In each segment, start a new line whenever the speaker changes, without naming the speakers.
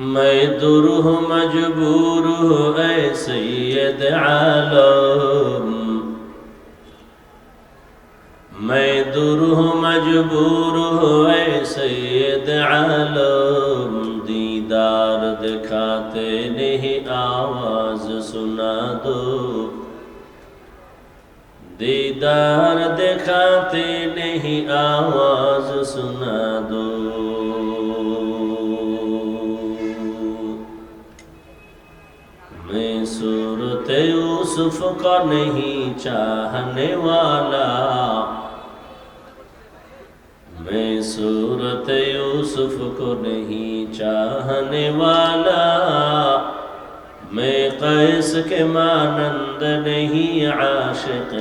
میں دور ہوں مجبور ہوں اے سید عالم میں دور ہوں مجبور ہوں اے سید عالم دیدار دکھاتے نہیں آواز سنا دو دیدار دکھاتے نہیں آواز سنا دو یوسف کا نہیں چاہنے والا میں صورت یوسف کو نہیں چاہنے والا میں قیس کے مانند نہیں عاشق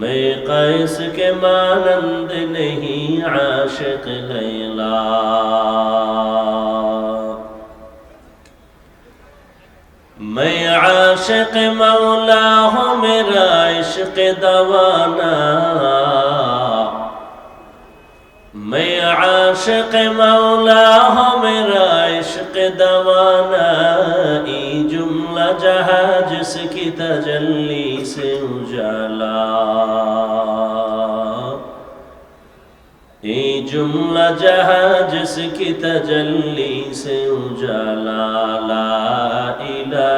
میں قیس کے مانند نہیں عاشق لیلا میں عاشق مولا ہوں میرا عشق دوانا میں عاشق مولا ہوں میرا عشق دوانا ای جملہ جہاں جس کی تجلی سے اجالا ای جملہ جہاں جس کی تجلی سے اجالا لا الہ